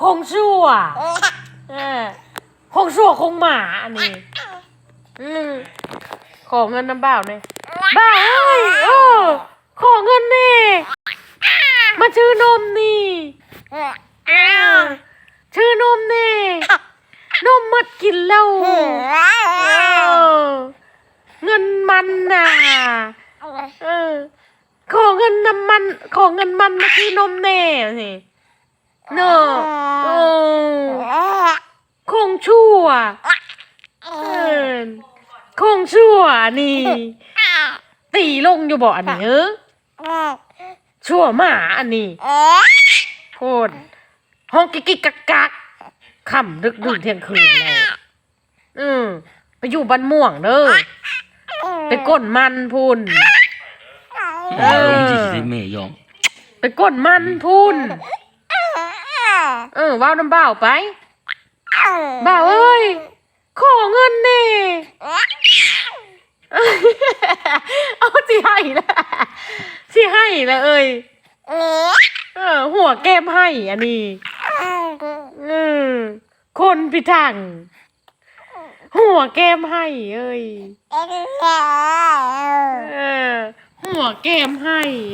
คงชั่วเออคงชั่วคงหมาอันนี้อืมขอเงินน้ำบ่าวเนี่ยบ่าวเอ้ยเออขอเงินนี่มาชื่อนมนี่อ้าวชื่อนมนี่นมหมดกินแล้วเงินมันน่ะเออขอเงินน้ำมัน ขอเงินมันมาซื้อนมแน่สิ เนอะเออคงชั่วเออคงชั่วนี่ ตีลงอยู่บ่อันนี้เออชั่วหมาอันนี้โคตรห้องกิกกิกกักกักค่ำดึกดื่นเที่ยงคืนเลยอืมไปอยู่บ้านม่วงเด้อไปก้นมันพุ่นเออ ลงที่สิแม่ยอง ไปก้นมันพุ่นเออว้าวน้ำบ่าวไปบ่าวเอ้ยขอเงินนี่เอาสิให้ละสิให้ละเอ้ยเออหัวแก้มให้อันนี้อืมคนพิทังหัวแก้มให้เอ้ยเออหัวแก้มให้